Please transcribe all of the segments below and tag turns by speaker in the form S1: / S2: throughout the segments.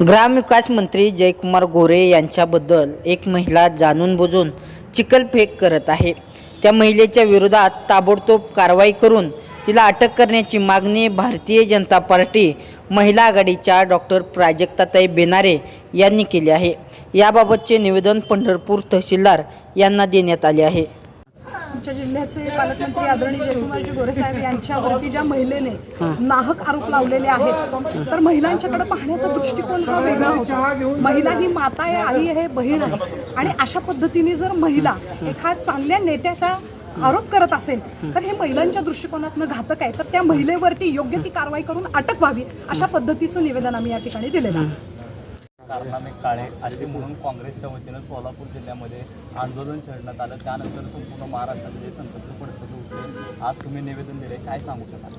S1: ग्रामविकास मंत्री जयकुमार गोरे यांच्याबद्दल एक महिला जाणून बुजून चिखलफेक करत आहे. त्या महिलेच्या विरोधात ताबडतोब कारवाई करून तिला अटक करण्याची मागणी भारतीय जनता पार्टी महिला आघाडीच्या डॉक्टर प्राजक्ताताई बेनारे यांनी केली आहे. याबाबतचे निवेदन पंढरपूर तहसीलदार यांना देण्यात आले आहे.
S2: आमच्या जिल्ह्याचे पालकमंत्री आदरणीय जयकुमारजी गोरेसाहेब यांच्यावरती ज्या महिलेने नाहक आरोप लावलेले आहेत तर महिलांच्याकडे पाहण्याचा दृष्टिकोन हा वेगळा होता. महिला ही माता आहे आई आहे बहीण आहे. आणि अशा पद्धतीने जर महिला एखाद्या चांगल्या नेत्याचा आरोप करत असेल तर हे महिलांच्या दृष्टिकोनातनं घातक आहे. तर त्या महिलेवरती योग्य ती कारवाई करून अटक व्हावी अशा पद्धतीचं निवेदन आम्ही या ठिकाणी दिलेलं आहे.
S3: कारनामे काळे असे म्हणून काँग्रेसच्या वतीनं सोलापूर जिल्ह्यामध्ये आंदोलन छेडण्यात आलं. त्यानंतर संपूर्ण महाराष्ट्रामध्ये संतप्त परिस्थिती होते आज तुम्ही निवेदन दिले. काय सांगू शकाल?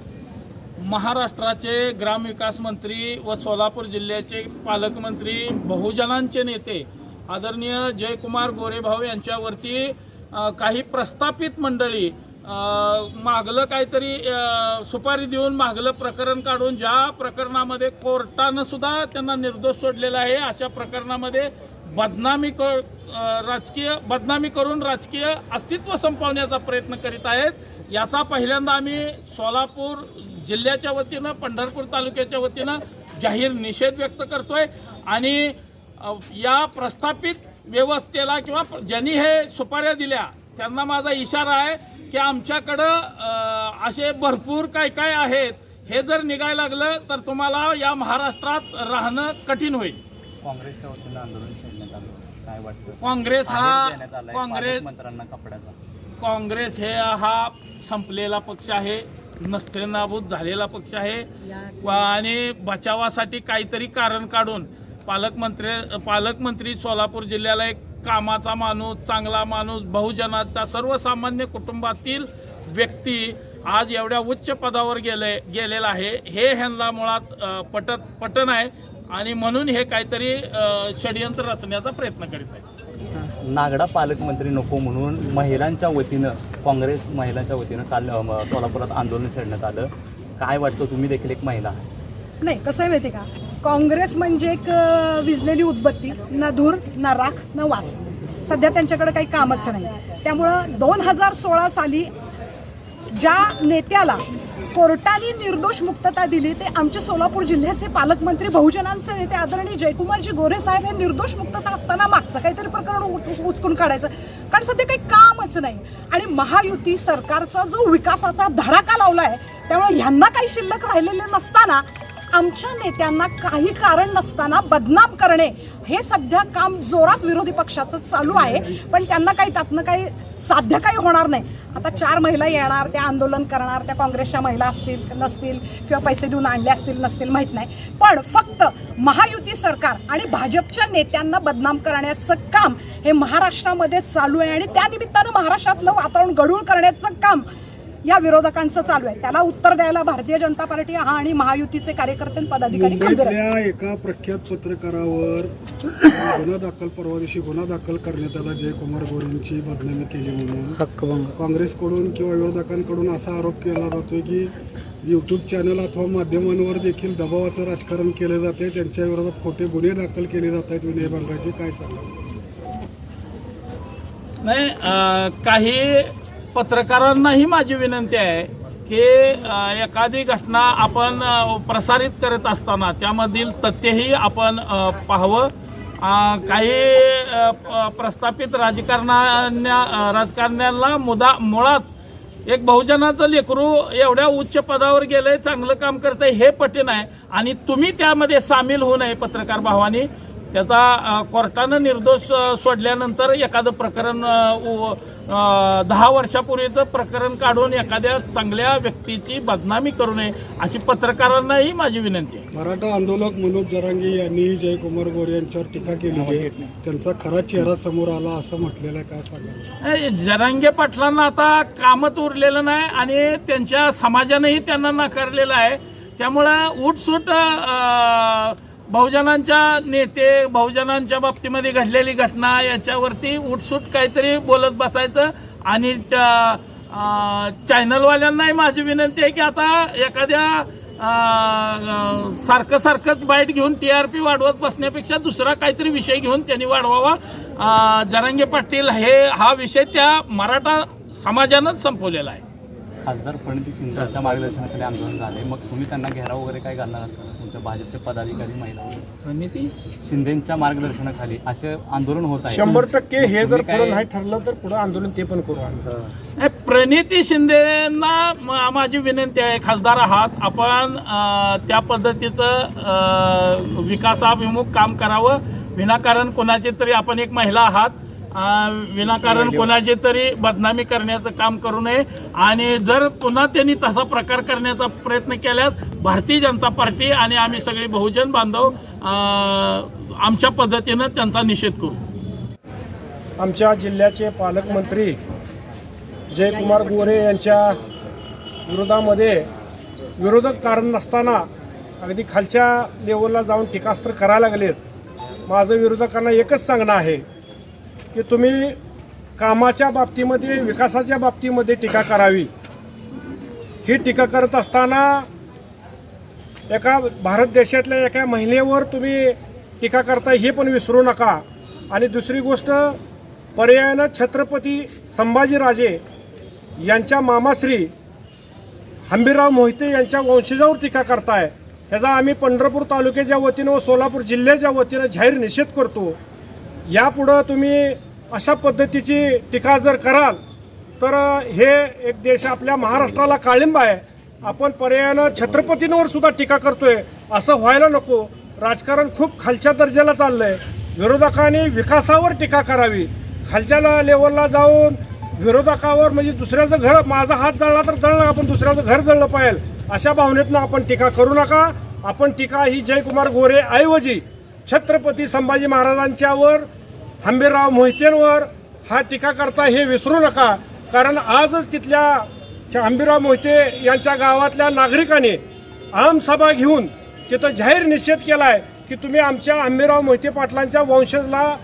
S4: महाराष्ट्राचे ग्रामविकास मंत्री व सोलापूर जिल्ह्याचे पालकमंत्री बहुजनांचे नेते आदरणीय जयकुमार गोरेभाऊ यांच्यावरती काही प्रस्थापित मंडळी मागलं काहीतरी सुपारी देऊन मागलं प्रकरण काढून ज्या प्रकरणामध्ये कोर्टानं सुद्धा त्यांना निर्दोष सोडलेला आहे अशा प्रकरणामध्ये बदनामी कर राजकीय बदनामी करून राजकीय अस्तित्व संपवण्याचा प्रयत्न करीत आहेत. याचा पहिल्यांदा आम्ही सोलापूर जिल्ह्याच्या वतीनं पंढरपूर तालुक्याच्या वतीनं जाहीर निषेध व्यक्त करतोय आणि या प्रस्थापित व्यवस्थेला किंवा ज्यांनी हे सुपाऱ्या दिल्या त्यांना माझा इशारा आहे की आमच्याकडं असे भरपूर काय काय आहेत हे जर निघायला लागलं तर तुम्हाला या महाराष्ट्रात राहणं कठीण होईल.
S3: काँग्रेसच्या वतीनं आंदोलन छेडण्यात आलं. काय वाटतं?
S4: काँग्रेस हा
S3: देण्यात आलंय
S4: काँग्रेस
S3: मंत्र्यांना कपड्याचा.
S4: काँग्रेस हे हा संपलेला पक्ष आहे नसतेनाबूत झालेला पक्ष आहे. व- आणि बचावासाठी काहीतरी कारण काढून पालकमंत्री पालकमंत्री सोलापूर जिल्ह्याला एक कामाचा माणूस चांगला माणूस बहुजनाचा सर्वसामान्य कुटुंबातील व्यक्ती आज एवढ्या उच्च पदावर गेले गेलेला आहे. हे ह्यांना मुळात पटत पटन आहे आणि म्हणून हे काहीतरी षडयंत्र रचण्याचा प्रयत्न करीत आहे
S3: नागडा पालकमंत्री नको म्हणून महिलांच्या वतीनं काँग्रेस महिलांच्या वतीनं काल सोलापुरात आंदोलन छेडण्यात आलं. काय वाटतं? तुम्ही देखील एक महिला
S2: नाही कसं आहे माहिती का? काँग्रेस म्हणजे एक विजलेली उदबत्ती. ना धूर ना राख ना वास. सध्या त्यांच्याकडे काही कामच नाही. त्यामुळं दोन हजार सोळा साली ज्या नेत्याला कोर्टाने निर्दोष मुक्तता दिली ते आमचे सोलापूर जिल्ह्याचे पालकमंत्री बहुजनांचे नेते आदरणीय जयकुमारजी गोरे साहेब हे निर्दोष मुक्तता असताना मागचं काहीतरी प्रकरण उचकून काढायचं. कारण सध्या काही कामच नाही. आणि महायुती सरकारचा जो विकासाचा धडाका लावला आहे त्यामुळे ह्यांना काही शिल्लक राहिलेले नसताना आमच्या नेत्यांना काही कारण नसताना बदनाम करणे हे सध्या काम जोरात विरोधी पक्षाचं चालू आहे. पण त्यांना काही त्यातनं काही साध्य काही होणार नाही. आता चार महिला येणार त्या आंदोलन करणार त्या काँग्रेसच्या महिला असतील नसतील किंवा पैसे देऊन आणले असतील नसतील माहीत नाही. पण फक्त महायुती सरकार आणि भाजपच्या नेत्यांना बदनाम करण्याचं काम हे महाराष्ट्रामध्ये चालू आहे. आणि त्यानिमित्तानं महाराष्ट्रातलं वातावरण गढूळ करण्याचं काम या विरोधकांचं चालू आहे. त्याला उत्तर द्यायला भारतीय जनता पार्टी हा आणि महायुतीचे कार्यकर्ते पदाधिकारी खंबीर आहेत.
S5: मुंबईतल्या एका प्रख्यात पत्रकारावर गुन्हा दाखल परवा दिवशी गुन्हा दाखल करण्यात आला जयकुमार गोरेंची बदनामी केली म्हणून.
S1: हक्कभंग.
S5: काँग्रेसकडून किंवा विरोधकांकडून असा आरोप केला जातोय की यूट्यूब चॅनल अथवा माध्यमांवर देखील दबावाचं राजकारण केलं जाते त्यांच्या विरोधात खोटे गुन्हे दाखल केले जात आहेत. विनयभंगाचे काय सांगा
S4: नाही अ, काही पत्रकारांनाही माझी विनंती आहे की एखादी घटना आपण प्रसारित करत असताना त्यामधील तथ्यही आपण पाहावं. काही प्रस्थापित राजकारण्या राजकारण्यांना मुदा मुळात एक बहुजनाचं लेकरू एवढ्या उच्च पदावर गेलंय चांगलं काम करतंय हे पटेन आहे आणि तुम्ही त्यामध्ये सामील होऊ नये पत्रकार भावानी. त्याचा कोर्टानं निर्दोष सोडल्यानंतर एखादं प्रकरण दहा वर्षापूर्वीचं प्रकरण काढून एखाद्या चांगल्या व्यक्तीची बदनामी करू नये अशी पत्रकारांनाही माझी विनंती आहे.
S5: मराठा आंदोलक मनोज जरांगे यांनी जयकुमार गोरे यांच्यावर टीका केली आहे. त्यांचा खरा चेहरा समोर आला असं म्हटलेलं आहे. काय सांगा
S4: जरांगे पाटलांना आता कामच उरलेलं नाही आणि त्यांच्या समाजानेही त्यांना नाकारलेलं आहे. त्यामुळं उठसूट बहुजनांच्या नेते बहुजनांच्या बाबतीमध्ये घडलेली घटना याच्यावरती उठसूट काहीतरी बोलत बसायचं. आणि ट- चॅनलवाल्यांनाही माझी विनंती आहे की आता एखाद्या सारखं सारखंच बाईट घेऊन टी आर पी वाढवत बसण्यापेक्षा दुसरा काहीतरी विषय घेऊन त्यांनी वाढवावा. जरांगे पाटील हे हा विषय त्या मराठा समाजानंच संपवलेला आहे.
S3: खासदार प्रणिती शिंदेच्या मार्गदर्शनाखाली आंदोलन झाले. मग तुम्ही त्यांना घेराव वगैरे काय घालणार? तुमच्या भाजपचे पदाधिकारी महिला? शिंदेच्या मार्गदर्शनाखाली असे आंदोलन होत आहे.
S6: शंभर टक्के हे जर पुढे नाही ठरलं तर पुढे आंदोलन ते पण करू
S4: प्रणिती शिंदेना माझी विनंती आहे खासदार आहात. आपण त्या पद्धतीचं विकासाभिमुख काम करावं. विनाकारण कोणाची तरी आपण एक महिला आहात. विनाकारण कोणाची तरी बदनामी करण्याचं काम करू नये. आणि जर पुन्हा त्यांनी तसा प्रकार करण्याचा प्रयत्न केल्यास भारतीय जनता पार्टी आणि आम्ही सगळे बहुजन बांधव आमच्या पद्धतीनं त्यांचा निषेध करू.
S6: आमच्या जिल्ह्याचे पालकमंत्री जयकुमार गोरे यांच्या विरोधामध्ये विरोधक कारण नसताना अगदी खालच्या लेवलला जाऊन टीकास्त्र करायला लागलेत. माझं विरोधकांना एकच सांगणं आहे की तुम्ही कामाच्या बाबतीमध्ये विकासाच्या बाबतीमध्ये टीका करावी. ही टीका करत असताना एका भारत देशातल्या एका महिलेवर तुम्ही टीका करताय हे पण विसरू नका. आणि दुसरी गोष्ट पर्यायानं छत्रपती संभाजीराजे यांच्या मामाश्री हंबीरराव मोहिते यांच्या वंशजावर टीका करताय. ह्याचा आम्ही पंढरपूर तालुक्याच्या वतीनं व सोलापूर जिल्ह्याच्या वतीनं जाहीर निषेध करतो. यापुढं तुम्ही अशा पद्धतीची टीका जर कराल तर हे एक देश आपल्या महाराष्ट्राला काळिंब आहे. आपण पर्यायानं छत्रपतींवर सुद्धा टीका करतोय असं व्हायला नको. राजकारण खूप खालच्या दर्जाला चाललंय. विरोधकांनी विकासावर टीका करावी. खालच्या लेवलला जाऊन विरोधकावर म्हणजे दुसऱ्याचं घर माझा हात जळला तर जळला आपण दुसऱ्याचं घर जळलं पाहिजे. अशा भावनेतनं आपण टीका करू नका. आपण टीका ही जयकुमार गोरे ऐवजी छत्रपती संभाजी महाराजांच्यावर हंबीरराव मोहितेंवर हा टीका करता हे विसरू नका. कारण आजच तिथल्या हंबीरराव मोहिते यांच्या गावातल्या नागरिकांनी आमसभा घेऊन तिथं जाहीर निषेध आहे की तुम्ही आमच्या हंबीरराव मोहिते पाटलांच्या वंशजला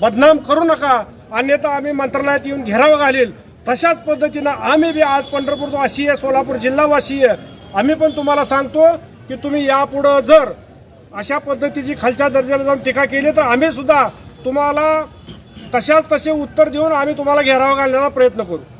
S6: बदनाम करू नका. अन्यथा आम्ही मंत्रालयात येऊन घेराव घालील. तशाच पद्धतीनं आम्ही बी आज पंढरपूर वासी आहे सोलापूर जिल्हावासी आहे. आम्ही पण तुम्हाला सांगतो की तुम्ही यापुढं जर अशा पद्धतीची खालच्या दर्जाला जाऊन टीका केली तर आम्ही सुद्धा तुम्हाला तशाच तसे उत्तर देऊन आम्ही तुम्हाला घेराव घालण्याचा प्रयत्न करू.